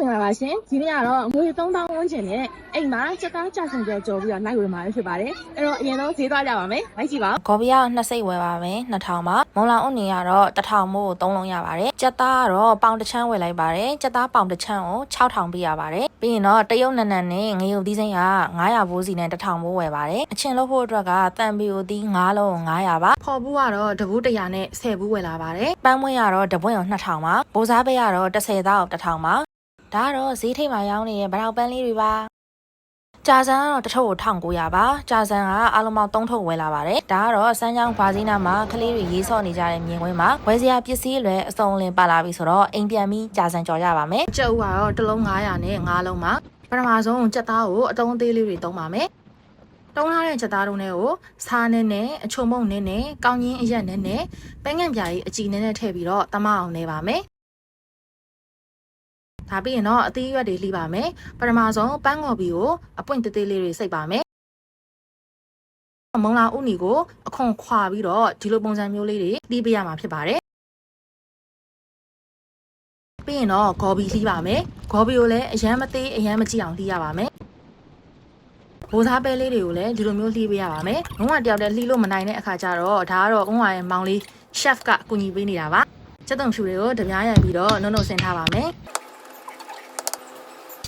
မင်္ဂလာပါရှင်ဒီနေ့ကတော့ငွေ3000ဝန်းကျင်နဲ့အိမ်မှာစက်သားကြဆန်ကြောကြော်ပြီးတော့နိုင်ဝင်มาဖြစ်ပါတယ်အဲ့တော့အရင်ဆုံးဈေးသွားကြပါမယ်လိုက်ကြည့်ပါဦးဂေါ်ဘီယာနှစ်စိတ်ဝယ်ပါမယ်2000ပါမုံလာအုံနေကတော့1000မို့3လုံးရပါတယ်ကြက်သားကတော့ပေါင်တစ်ချမ်းဝယ်လိုက်ပါတယ်ကြက်သားပေါင်တစ်ချမ်းကို6000ပေးရပါတယ်ပြီးရင်တော့တရုတ်နန်နန်နဲ့ငရုတ်သီးစိမ်းက900ဘိုးစီနဲ့1000ဘိုးဝယ်ပါတယ်အချင်းလို့ဖို့အတွက်ကတန်ပီယိုသီး9လုံး900ပါဖော်ဘူးကတော့တဘူး100နဲ့10ဘူးဝယ်လာပါတယ်ပန်းမွေးကတော့တပွင့်ကို2000ပါဘိုးစားပေးကတော့10သားကို1000ပါ ဒါကတော့ဈေးထိပ်မှာရောင်းနေတဲ့ဗလောက်ပန်းလေးတွေပါကြာစံကတော့တစ်ထုပ်ကို1900ပါကြာစံကအားလုံးပေါင်း3ထုပ်ဝယ်လာပါတယ်ဒါကတော့စမ်းချောင်းဘာစည်းနာမှာကလေးတွေရေးဆော့နေကြတဲ့မြင်ကွင်းမှာဝယ်စရာပစ္စည်းအလွယ်အစုံလင်ပါလာပြီဆိုတော့အိမ်ပြန်ပြီးကြာစံကြော်ရပါမယ်ကြက်ဥကတော့တစ်လုံး900နဲ့9လုံးပါပထမဆုံးကြက်သားကိုအတုံးသေးလေးတွေသုံးပါမယ်တုံးထားတဲ့ချက်သားတုံးတွေကိုစားနဲ့နဲ့အချုံမုံနဲ့နဲ့ကောင်းချင်းအရက်နဲ့နဲ့ပန်းငံပြာကြီးအကြည်နဲ့နဲ့ထည့်ပြီးတော့တမအောင်နေပါမယ် ဒါပြီးရင်တော့အသီးရွက်တွေလှီးပါမယ်ပထမဆုံးပန်းငေါ်ဘီကိုအပွင့်သေးသေးလေးတွေစိတ်ပါမယ်မုံလာဥနီကိုအခွန်ခွာပြီးတော့ဒီလိုပုံစံမျိုးလေးတွေလှီးပေးရမှာဖြစ်ပါတယ်ပြီးရင်တော့ဂေါ်ဘီလှီးပါမယ်ဂေါ်ဘီကိုလည်းအရန်မသေးအရန်မကြည့်အောင်လှီးရပါမယ်ဘိုးစားပဲလေးတွေကိုလည်းဒီလိုမျိုးလှီးပေးရပါမယ်။ဘုံကတယောက်တည်းလှီးလို့မနိုင်တဲ့အခါကျတော့ဒါကတော့ဘုံကရဲ့မောင်လေး chef ကအကူအညီပေးနေတာပါ။စက်တုံဖြူတွေကိုတပြားရံပြီးတော့နုံနုံဆင်းထားပါမယ်။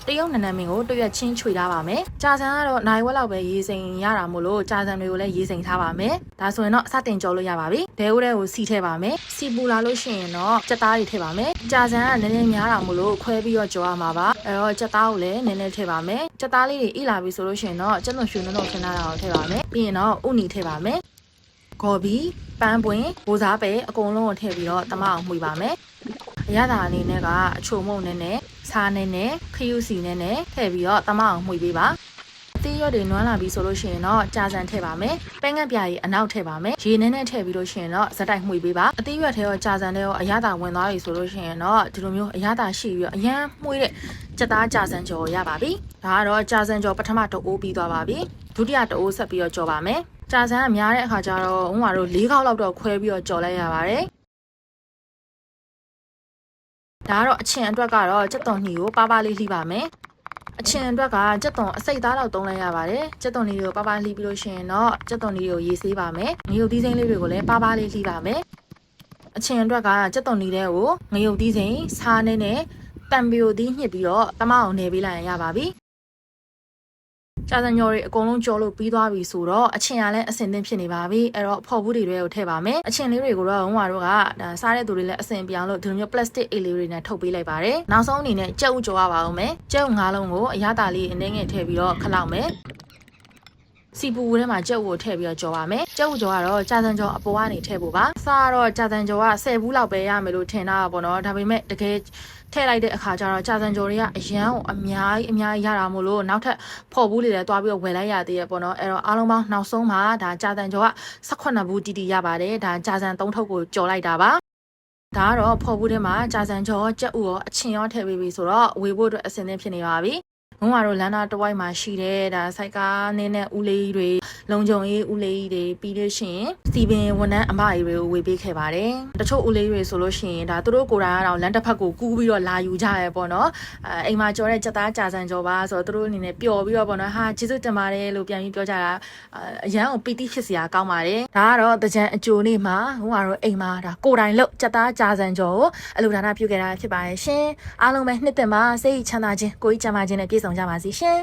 တရုတ်နနမင်းကိုတရွက်ချင်းချွေထားပါမယ်။ကြာစံကတော့နိုင်ဝက်လောက်ပဲရေးစိန်ရတာမို့လို့ကြာစံတွေကိုလည်းရေးစိန်ထားပါမယ်။ဒါဆိုရင်တော့စတင်ကြော်လို့ရပါပြီ။ဒဲဦးတဲ့ကိုစီထည့်ပါမယ်။စီပူလာလို့ရှိရင်တော့ကြက်သားတွေထည့်ပါမယ်။ကြာစံကနည်းနည်းများတာမို့လို့ခွဲပြီးတော့ကြော်ရမှာပါ။အဲတော့ကြက်သားကိုလည်းနည်းနည်းထည့်ပါမယ်။ကြက်သားလေးတွေအိလာပြီဆိုလို့ရှိရင်တော့ကျက်သွန်ရွှေနုံနုံခင်းထားတာကိုထည့်ပါမယ်။ပြီးရင်တော့ဥနီထည့်ပါမယ်။ဂေါ်ဘီပန်းပွင့်ဘိုးစားပဲအကုန်လုံးကိုထည့်ပြီးတော့တမအောင်မှွေပါမယ်။အရသာအနေနဲ့ကအချိုမုံနဲ့နဲ့ စားနဲ့နဲ့ခရူးစီနဲ့နဲ့ထည့်ပြီးတော့တမအောင်မှွေပေးပါ။အသေးရွက်တွေနွမ်းလာပြီဆိုလို့ရှိရင်တော့ကြာစံထည့်ပါမယ်။ပဲငတ်ပြားကြီးအနောက်ထည့်ပါမယ်။ရေနဲ့နဲ့ထည့်ပြီးလို့ရှိရင်တော့ဇက်တိုက်မှွေပေးပါ။အသေးရွက်ထဲရောကြာစံထဲရောအရသာဝင်သွားပြီဆိုလို့ရှိရင်တော့ဒီလိုမျိုးအရသာရှိပြီးတော့အရန်မှွေတဲ့ကြက်သားကြာစံကြော်ရပါပြီ။ဒါကတော့ကြာစံကြော်ပထမတအိုးပြီးသွားပါပြီ။ဒုတိယတအိုးဆက်ပြီးတော့ကြော်ပါမယ်။ကြာစံကများတဲ့အခါကျတော့ဥမာတို့၄ခေါက်လောက်တော့ခွဲပြီးတော့ကြော်လိုက်ရပါတယ်။ ဒါကတော့အချင်အတွက်ကတော့ကြက်သွန်နှီကိုပါပါလေးလှီးပါမယ်။အချင်အတွက်ကကြက်သွန်အစိတ်သားလောက်သုံးလိုက်ရပါတယ်။ကြက်သွန်နှီကိုပါပါလှီးပြီးလို့ရှိရင်တော့ကြက်သွန်နှီကိုရေးဆေးပါမယ်။ငရုတ်သီးစိမ်းလေးတွေကိုလည်းပါပါလေးလှီးပါမယ်။အချင်အတွက်ကကြက်သွန်နှီတဲ့ကိုငရုတ်သီးစိမ်းစားနဲ့နဲ့တံပီယိုသီးညှစ်ပြီးတော့တမအောင်နေပေးလိုက်ရင်ရပါပြီ။ ကြာစံညော်တွေအကုန်လုံးကြော်လို့ပြီးသွားပြီဆိုတော့အချင်ရလည်းအစင်သင့်ဖြစ်နေပါပြီအဲ့တော့ဖော်ဘူးတွေတွေကိုထည့်ပါမယ်အချင်လေးတွေကိုတော့ဟိုမှာတော့ကဒါစားတဲ့သူတွေလည်းအစင်ပြောင်းလို့ဒီလိုမျိုး plastic အိတ်လေးတွေနဲ့ထုတ်ပေးလိုက်ပါတယ်နောက်ဆုံးအနေနဲ့ကြက်ဥကြော်ရပါဦးမယ်ကြက်ဥငါးလုံးကိုအရသာလေးအနှင်းငယ်ထည့်ပြီးတော့ခလောက်မယ် စီပူထဲမှာကြက်ဥကိုထည့်ပြီးတော့ကြော်ပါမယ်ကြက်ဥကြော်ကတော့ကြာစံကြော်အပေါ်ကနေထည့်ဖို့ပါစားကတော့ကြာစံကြော်က10ဘူးလောက်ပဲရမယ်လို့ထင်တာပါပေါ့နော်ဒါပေမဲ့တကယ်ထည့်လိုက်တဲ့အခါကျတော့ကြာစံကြော်တွေကအရန်ကိုအများကြီးအများကြီးရတာမို့လို့နောက်ထပ်ဖော်ဘူးတွေလည်းတွားပြီးတော့ဝယ်လိုက်ရသေးရပေါ့နော်အဲ့တော့အားလုံးပေါင်းနောက်ဆုံးမှာဒါကြာစံကြော်က18ဘူးတီတီရပါတယ်ဒါကြာစံ3ထုပ်ကိုကြော်လိုက်တာပါဒါကတော့ဖော်ဘူးထဲမှာကြာစံကြောကြက်ဥရောအချင်ရောထည့်ပေးပြီဆိုတော့ဝေဖို့အတွက်အဆင်သင့်ဖြစ်နေပါပြီ ငုံကတော့လမ်းနာတဝိုက်မှာရှိတဲ့ဒါစိုက်ကားနင်းတဲ့ဦးလေးတွေ လုံခြုံရေးဦးလေးတွေပြီးလို့ရှိရင်စီပင်ဝန်ထမ်းအမကြီးတွေကိုဝေပေးခဲ့ပါတယ်တချို့ဦးလေးတွေဆိုလို့ရှိရင်ဒါသူတို့ကိုယ်တိုင်ကတော့လမ်းတစ်ဖက်ကိုကူးပြီးတော့လာယူကြရဲပေါ့နော်အဲအိမ်မှာကြော်တဲ့ကြက်သားကြာစံကြော်ပါဆိုတော့သူတို့အနေနဲ့ပျော်ပြီးတော့ပေါ့နော်ဟာကျေးဇူးတင်ပါတယ်လို့ပြန်ပြီးပြောကြတာအရန်ကိုပီတိဖြစ်စရာကောင်းပါတယ်ဒါကတော့တကြံအကျိုးနေ့မှာဟိုကတော့အိမ်မှာဒါကိုယ်တိုင်လို့ကြက်သားကြာစံကြော်ကိုအလူဒါနပြုခဲ့တာဖြစ်ပါတယ်ရှင်အားလုံးပဲနှစ်သက်မှာစိတ်ချမ်းသာခြင်းကိုယ်ကြီးချမ်းသာခြင်းနဲ့ပြည့်စုံကြပါစေရှင်